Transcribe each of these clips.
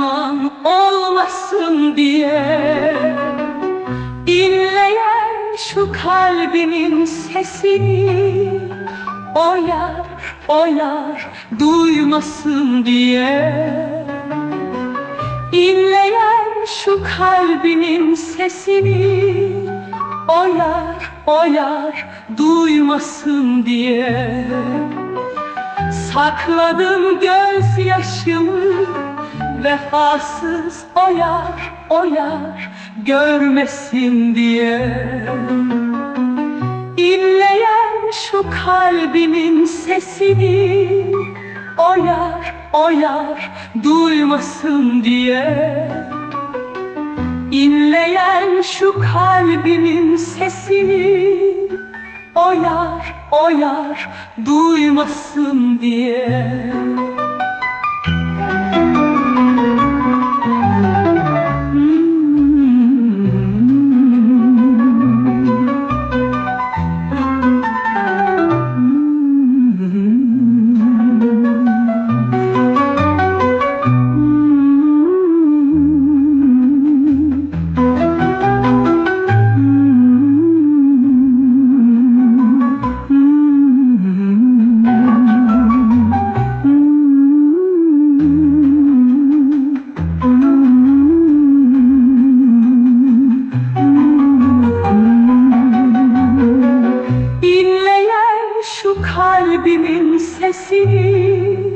pişman olmasın diye İnleyen şu kalbinin sesini Oyar, oyar, duymasın diye İnleyen şu kalbinin sesini Oyar, oyar, duymasın diye Sakladım gözyaşımı Vefasız oyar, oyar, görmesin diye. İnleyen şu kalbimin sesini Oyar, oyar, duymasın diye. İnleyen şu kalbimin sesini Oyar, oyar, duymasın diye kalbimin sesini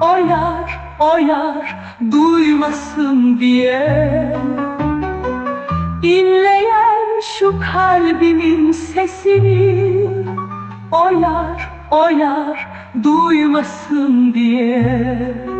Oyar, oyar, duymasın diye. İnleyen şu kalbimin sesini Oyar, oyar, duymasın diye